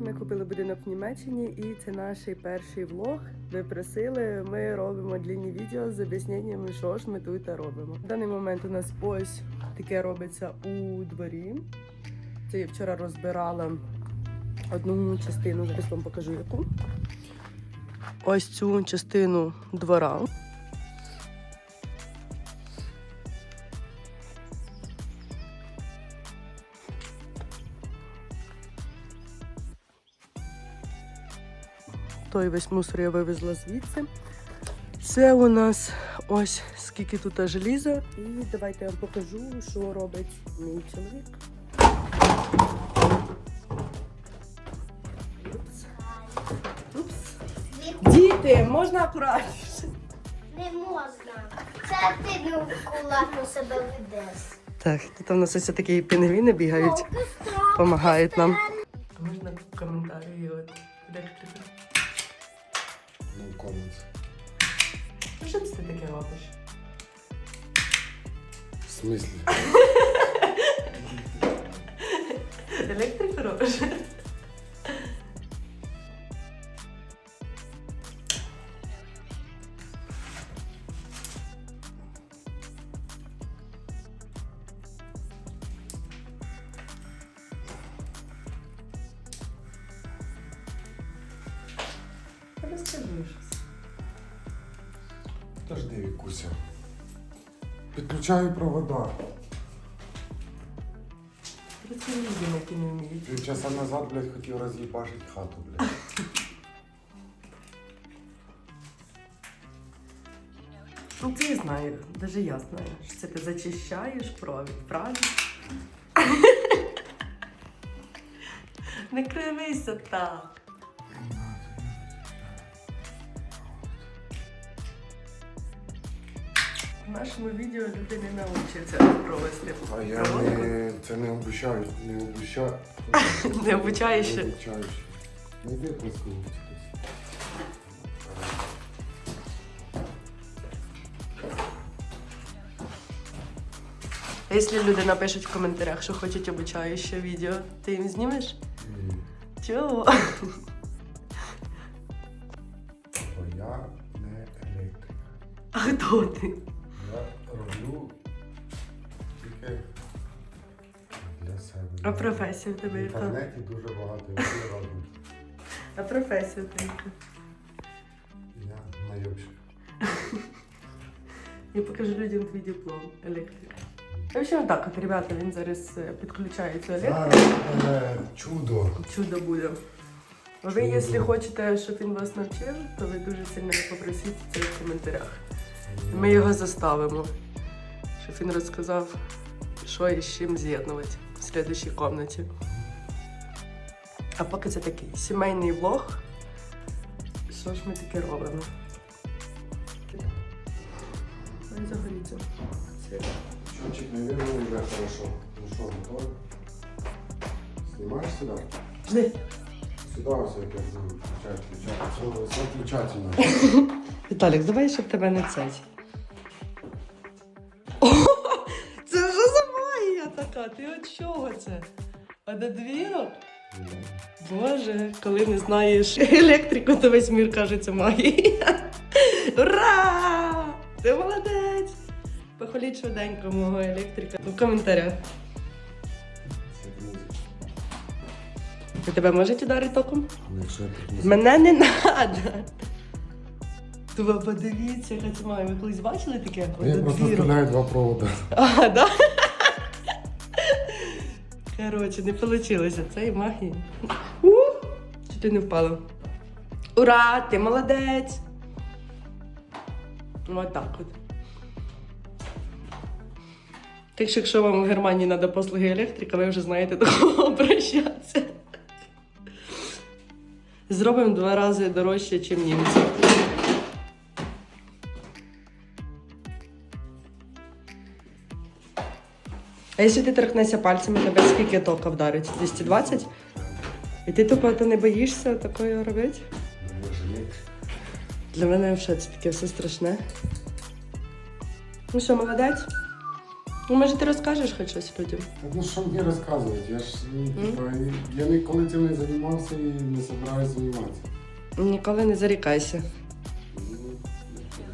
Ми купили будинок в Німеччині, і це наш перший влог. Ви просили, ми робимо длінні відео з об'ясненнями, що ж ми тут робимо. В даний момент у нас ось таке робиться у дворі. Це я вчора розбирала одну частину, зараз вам покажу яку. Ось цю частину двора. Той весь мусор я вивезла звідси. Це у нас ось скільки тут желіза. І давайте я вам покажу, що робить мій чоловік. Упс. Упс. Діти, можна акуратніше. Не можна. Це ти неаккуратно себе ведеш. Так, тут у нас ось такі пінгвіни бігають, допомагають нам. Можна коментарі от електрики. Ну, що ти таке робиш? В смислі? Електрику робиш? Подожди, Підключаю провода. Які не вміють. Півчаса назад, блядь, хотів роз'їбашити хату, блядь. Ну, це я знаю, даже я знаю, що це ти зачищаєш провід, правильно? Не кривися так. Нашому відео люди не навчаться провести. А я не, це не обіцяю, не обіцяю. Не обучаєш. Не обіцяю. Не йди близько. А якщо люди напишуть в коментарях, що хочуть обучаюче відео, ти їм знімеш? Ні. Чого? Бо я не електрик. А хто ти? Для себе. А професія в В тебе яка? інтернеті дуже багато людей роблять. А професія в тебе яка? Я найобщик. Я покажу людям твій диплом електрика. В общем, так от, ребята, він зараз е, підключає цю електрику. Зараз е, чудо. Чудо буде. А Ви, Чудо. якщо хочете, щоб він вас навчив, то ви дуже сильно попросіть це в коментарях. Ми його заставимо, щоб він розказав, що і з чим з'єднувати в слідчій кімнаті. А поки це такий сімейний влог. Що ж ми таке робимо? Ой, загоріться. Це- Счетчик не видно, ребят, хорошо. Ну что, готовы? Снимаешь сюда? Жди. Сюда все это включать, включать. Все, все включательно. Віталік, давай, щоб тебе не цей. Ти от чого це? А до двірок? Боже, коли не знаєш електрику, то весь мір кажеться магія. Ура! Ти молодець! Похваліть швиденько мого електрика в коментарях. Тебе можуть ударити током? Ну, Мене не треба. Подивіться, має. Ви колись бачили таке? Ну, Я просто двірок. два провода. А, да? Коротше, не вийшло. Це і магія. У! Чи ти не впала? Ура! Ти молодець! Ось так от. Так що, якщо вам в Германії треба послуги електрика, ви вже знаєте до кого обращатися. Зробимо два рази дорожче, ніж німці. А якщо ти торкнешся пальцями, тебе скільки тока вдарить? 220? І ти тупо то не боїшся такого робити? Думаю, жалеть. Для мене взагалі це таке все страшне. Ну що, молодець? Ну, може, ти розкажеш хоч щось людям? Ну що мені розказувати? Я ж ну, типа, я ніколи цим не займався і не збираюся займатися. Ніколи не зарікайся. Ну,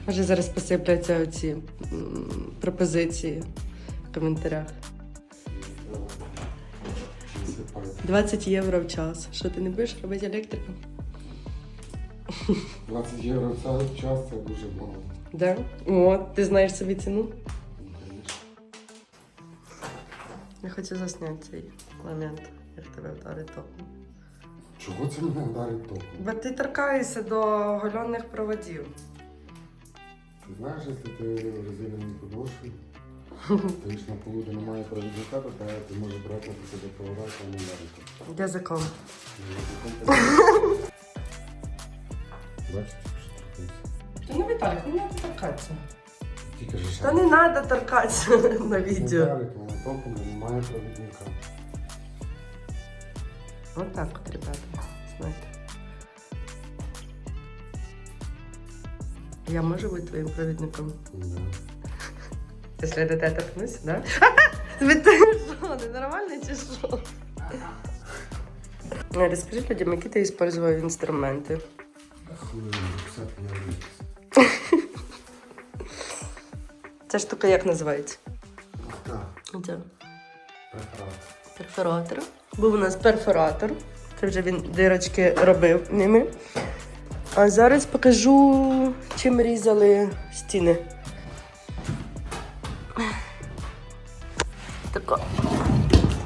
Може, зараз посипляться оці м, пропозиції в коментарях. 20 євро в час. Що ти не будеш робити електрику? 20 євро в цей час це дуже мало. Да? О, ти знаєш собі ціну? Ну. Я хочу засняти цей момент, як тебе вдарить током. Чого це мене вдарить током? Бо ти торкаєшся до оголених проводів. Ти знаєш, якщо ти розділений подошві, стоїш на полу, де немає провідника, то та- ти можеш брати на себе провода та не вдарити. Язиком. Бачите, що трапився? Та не Віталік, не треба торкатися. Тільки ж Та не треба торкатися на відео. Вдарить мене током, де немає провідника. От так от, ребята, знаєте. Я можу бути твоїм провідником. Да. Якщо я до тебе торкнуся, да? Ви ти що, ненормальний чи що? Ну, Розкажи людям, які ти використовував інструменти. Хуй, 50 євро. Ця штука як називається? Це перфоратор. Був у нас перфоратор. Це вже він дирочки робив ними. А зараз покажу, чим різали стіни.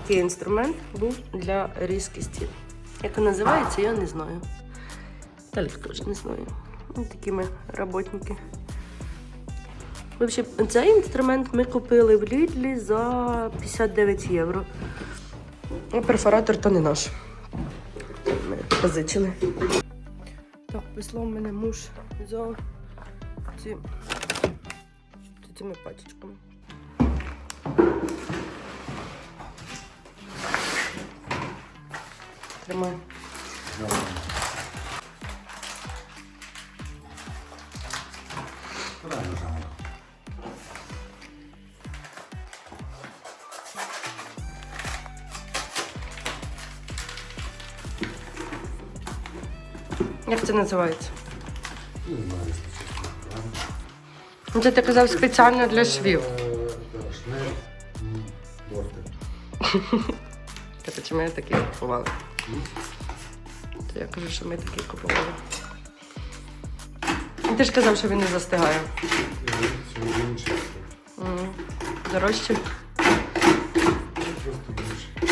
Такий інструмент був для різки стін. Як він називається, я не знаю. Талік теж не знаю. Ось такі ми роботники. Цей інструмент ми купили в Лідлі за 59 євро. А перфоратор то не наш. Ми позичили. Так, послав мене муж за цими пачечками. Тримай. Як це називається? Не знаю, якщо чесно. Ну, Це ти казав спеціально для швів. Е, Шнель, м, бортик. Так, чи ми такі купували? То я кажу, що ми такі купували. Ти ж казав, що він не застигає. Інший. Дорожче. Просто інший.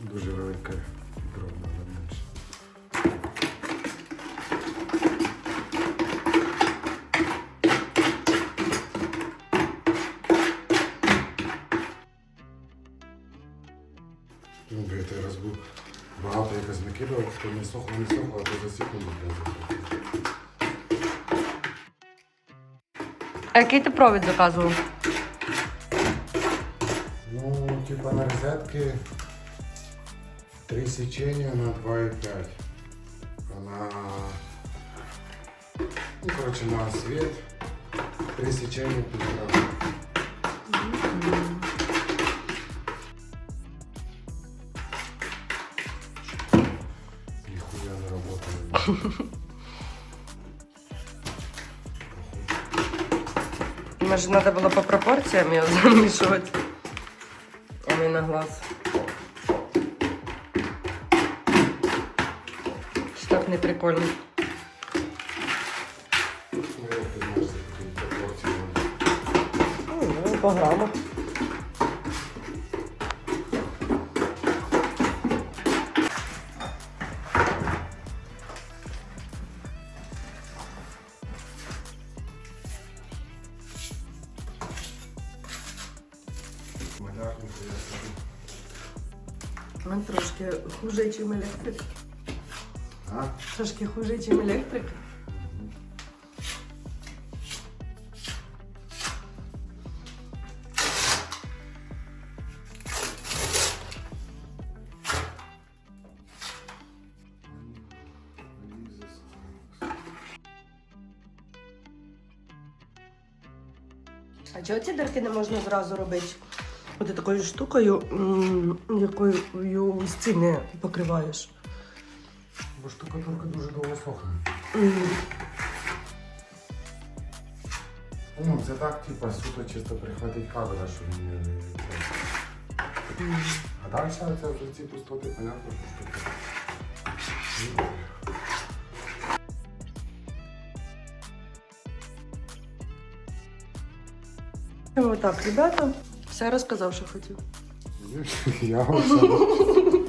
Дуже велика накидав, не сохло, не сохло, а то за секунду прям засохло. А який ти провід заказував? Ну, типа на розетки три сечения на 2,5. А на... Ну, короче, на свет три сечения полтора. Може, треба було по пропорціям його замішувати. А не на глаз. Чи так не прикольно? Ну, як ти Нам трошки хуже, ніж електрик. А? Трошки хуже, ніж електрик. А чого ці дирки не можна зразу робити? От такою штукою, якою стіни покриваєш. Бо штукатурка дуже довго сохне. Ну, це так, типа, суто чисто прихватить кадра, щоб не... А далі це вже ці пустоти, понятно, що штука. Ось так, ребята, все розказав, що хотів. Я оце. Ну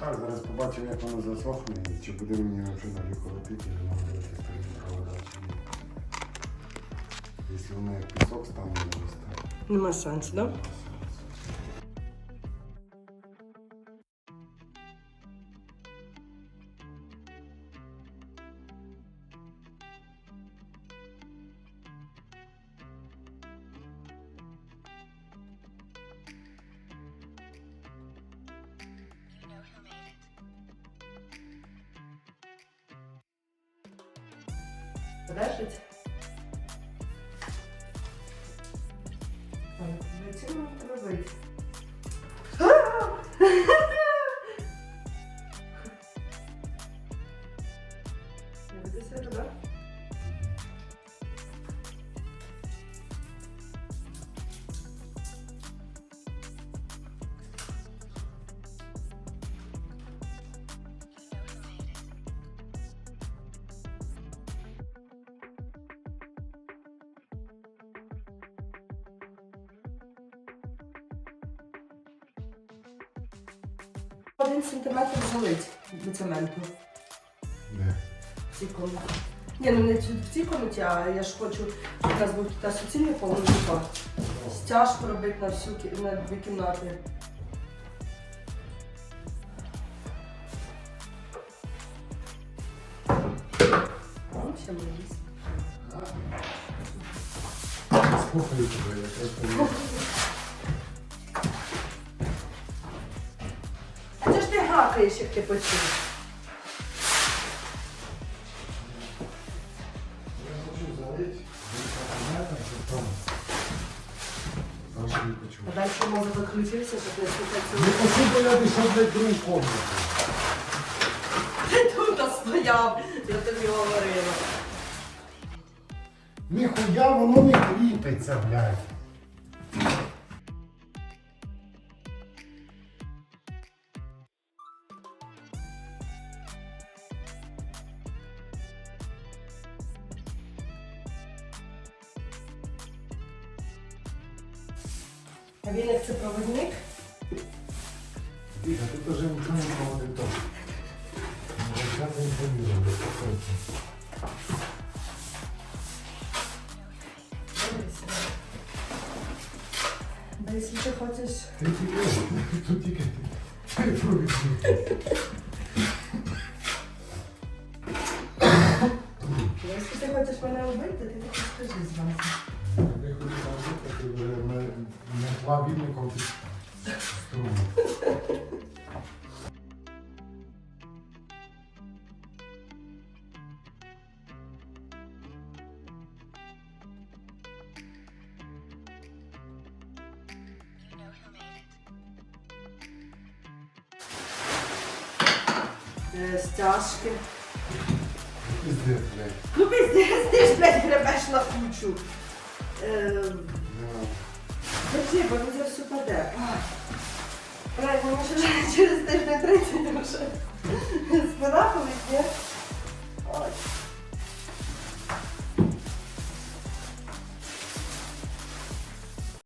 Так, зараз побачимо, як воно засохне, і чи буде мені вже далі колотити, чи може буде провода, чи ні. Якщо воно як пісок стане, не стане. Нема сенсу, да? Подержить. Зачем нам Один сантиметр залить до цементу Де? в цій комнаті. Ні, ну не в цій комнаті, а я ж хочу, щоб у нас був тут суцільний повний типа. Стяжку робити на всю кі- на дві кімнати. Слухаю тебе, я просто не... там. Саша не почув. А далі мозок відключився, щоб не слухати Не хочу, бо я пішов в другу комнату. Ти тут стояв, я тобі говорила. Ніхуя воно не кріпиться, блядь. А він як це проводник. Віка, ти теж нічого не проводив то. Я не інформую, без посольства. Да, якщо ти хочеш. Ти тільки, тут тільки ти провідник. Якщо ти хочеш мене вбити, ти таки скажи зразу. Я вільником ти струму. Е, Стяжки. Пиздец, блядь. Ну пиздец, ти ж, блядь, гребеш на кучу. Е, Да. Держи, все паде. ну може вже через тиждень 30 вже спина ні? Ой.